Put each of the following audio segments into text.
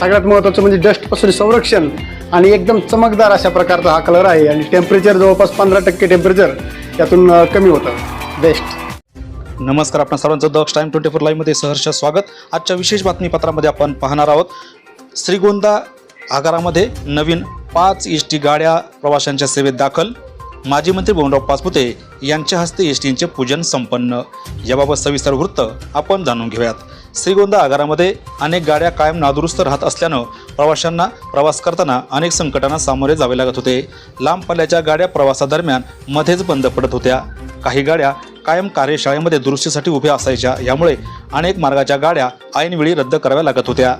सगळ्यात महत्त्वाचं म्हणजे डस्टपासून संरक्षण आणि एकदम चमकदार अशा प्रकारचा हा कलर आहे. आणि टेम्परेचर जवळपास पंधरा टक्के टेम्परेचर यातून कमी होतं. बेस्ट नमस्कार आपण सर्वांचं. दक्ष टाइम ट्वेंटी फोर लाईव्हमध्ये सहर्ष स्वागत. आजच्या विशेष बातमीपत्रामध्ये आपण पाहणार आहोत श्रीगोंदा आगारामध्ये नवीन पाच एस टी गाड्या प्रवाशांच्या सेवेत दाखल. माजी मंत्री भवनराव पाचपुते यांच्या हस्ते एस टींचे पूजन संपन्न. याबाबत सविस्तर वृत्त आपण जाणून घेऊयात. श्रीगोंदा आगारामध्ये अनेक गाड्या कायम नादुरुस्त राहत असल्यानं प्रवाशांना प्रवास करताना अनेक संकटांना सामोरे जावे लागत होते. लांब पल्ल्याच्या गाड्या प्रवासादरम्यान मध्येच बंद पडत होत्या. काही गाड्या कायम कार्यशाळेमध्ये दुरुस्तीसाठी उभ्या असायच्या. यामुळे अनेक मार्गाच्या गाड्या ऐनवेळी रद्द कराव्या लागत होत्या.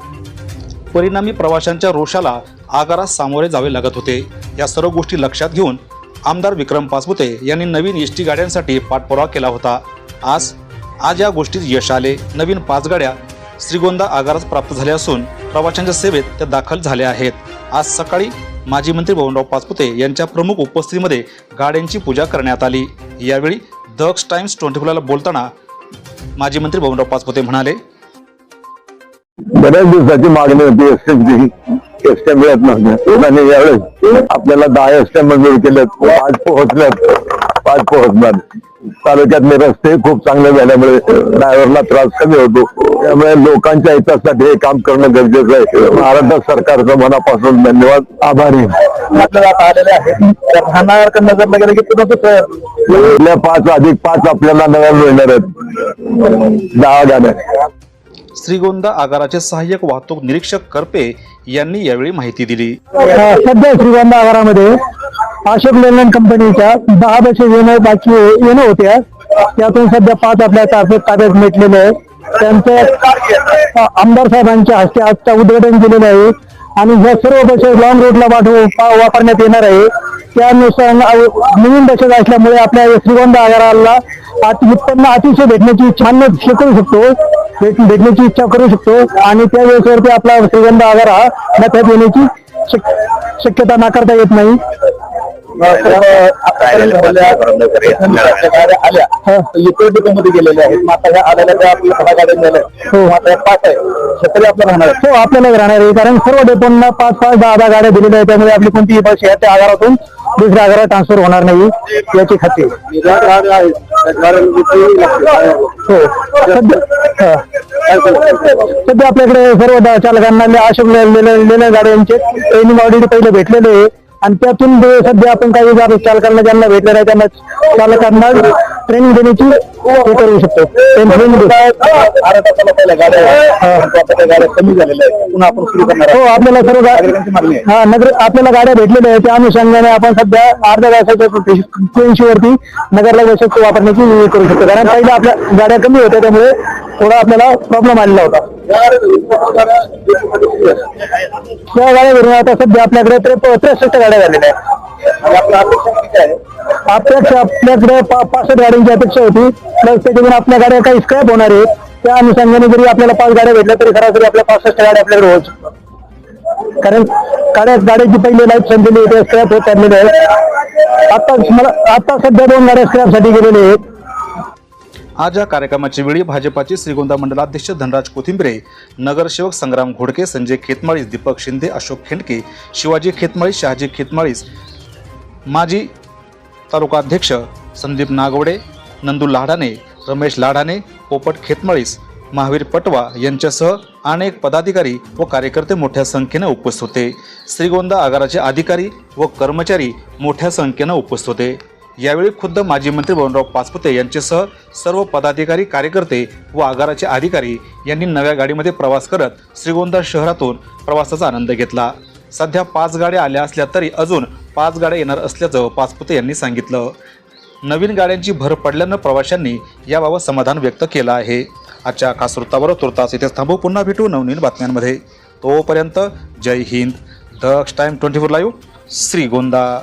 परिणामी प्रवाशांच्या रोषाला आगारात सामोरे जावे लागत होते. या सर्व गोष्टी लक्षात घेऊन आमदार विक्रम पासपुते यांनी नवीन एस टी गाड्यांसाठी पाठपुरावा केला होता. आज आज या गोष्टीत यश आले. नवीन पाच गाड्या श्रीगोंदा आगारात प्राप्त झाल्या असून प्रवाशांच्या सेवेत त्या दाखल झाल्या आहेत. आज सकाळी माजी मंत्री बबनराव पाचपुते यांच्या प्रमुख उपस्थितीमध्ये गाड्यांची पूजा करण्यात आली. यावेळी दक्ष टाइम्स ट्वेंटी फोरला बोलताना माजी मंत्री बबनराव पाचपुते म्हणाले बऱ्याच दिवसाची मागणी होती एसटीची एसट्या मिळत नव्हत्या आणि यावेळेस आपल्याला दहा एसट्या मंजूर केल्यात पाच पोहोचल्यात. पाच पोहोचणार तालुक्यातले रस्ते खूप चांगले झाल्यामुळे ड्रायव्हरला त्रास कमी होतो. त्यामुळे लोकांच्या हितासाठी हे काम करणं गरजेचं आहे. महाराष्ट्र सरकारचं मनापासून धन्यवाद. आभारी. आहे. आपल्या पाच अधिक पाच आपल्याला नव्या मिळणार आहेत. दहा गाड्या श्रीगोंदा आगाराचे सहाय्यक वाहतूक निरीक्षक करपे यांनी यावेळी माहिती दिली. सध्या श्रीगोंदा आगारामध्ये अशोक लेलँड कंपनीच्या दहा बसे येणं बाकी येणं होत्या त्यातून सध्या पाच आपल्या ताब्यात ताब्यात मिटलेले आहे त्यांचे आमदार साहेबांच्या हस्ते आजचा उद्घाटन केलेलं आहे. आणि ह्या सर्व बसेस लॉंग रूटला पाठवून वापरण्यात येणार आहे. त्यानुसार नवीन बसेस असल्यामुळे आपल्या श्रीगोंदा आगाराला अति उत्पन्न अतिशय भेटण्याची इच्छा करू शकतो. भेटण्याची इच्छा करू शकतो. आणि त्या वेळेसवरती आपला श्रीगंध आगार हा नफ्यात येण्याची शक्यता नाकारता येत नाही. आहेत मग आता ह्या त्या आपल्या गाड्या झाल्या पाच आहे आपलं राहणार हो आपल्याला राहणार आहे कारण सर्व डेपोंना पाच पाच दहा दहा गाड्या दिलेल्या आहेत त्यामुळे आपली कोणतीही बस या त्या आगारातून दुसऱ्या आगारात ट्रान्सफर होणार नाही याची खात्री हो सध्या सध्या आपल्याकडे सर्व चालकांना ले- अशोक लेल्या गाड्यांचे ट्रेनिंग ऑलरेडी पहिले भेटलेले आहे. आणि त्यातून जे सध्या आपण काही गाडी चालकांना ज्यांना भेटले नाही त्यांना चालकांना ट्रेनिंग देण्याची हे। करू शकतो हो। आपल्याला सर्व हा नगर आपल्याला गाड्या भेटलेल्या आहेत त्या अनुषंगाने आपण सध्या अर्ध्या तासाच्या फ्रिक्वेन्सी नगरला बसेस वापरण्याची करू शकतो कारण पहिल्या आपल्या गाड्या कमी होत्या त्यामुळे थोडा आपल्याला प्रॉब्लेम आलेला होता। त्या गाड्या भरून आता सध्या आपल्याकडे त्रे- त्रेसष्ट गाड्या झालेल्या अपेक्षा आपल्याकडे पा- पासष्ट गाड्यांची अपेक्षा होती। प्लस आपल्या गाड्या काही स्क्रॅप होणार आहेत त्या अनुषंगाने जरी आपल्याला पाच गाड्या भेटल्या तरी सरासरी आपल्या पासष्ट गाड्या आपल्याकडे होऊ शकतात कारण गाड्या गाड्याची पहिली लाईफ संपलेली होती स्क्रॅप होत आहेत आता आता सध्या दोन गाड्या स्क्रॅप गेलेले आहेत आज या कार्यक्रमाच्या वेळी भाजपाचे श्रीगोंदा मंडलाध्यक्ष धनराज कोथिंबरे नगरसेवक संग्राम घोडके संजय खेतमाळीस दीपक शिंदे अशोक खेंडके शिवाजी खेतमाळीस शहाजी खेतमाळीस माजी तालुकाध्यक्ष संदीप नागवडे नंदू लाडाने रमेश लाडाने पोपट खेतमाळीस महावीर पटवा यांच्यासह अनेक पदाधिकारी व कार्यकर्ते मोठ्या संख्येने उपस्थित होते. श्रीगोंदा आगाराचे अधिकारी व कर्मचारी मोठ्या संख्येनं उपस्थित होते. यावेळी खुद्द माजी मंत्री बबनराव पाचपुते यांच्यासह सर्व पदाधिकारी कार्यकर्ते व आगाराचे अधिकारी यांनी नव्या गाडीमध्ये प्रवास करत श्रीगोंदा शहरातून प्रवासाचा आनंद घेतला. सध्या पाच गाड्या आल्या असल्या तरी अजून पाच गाड्या येणार असल्याचं पाचपुते यांनी सांगितलं. नवीन गाड्यांची भर पडल्यानं प्रवाशांनी याबाबत समाधान व्यक्त केलं आहे. आजच्या खास वृत्ताबरोबर तुर्तास इथेच थांबू. पुन्हा भेटू नवनवीन बातम्यांमध्ये. तोपर्यंत जय Hind. Daksh time twenty four live. Shrigonda.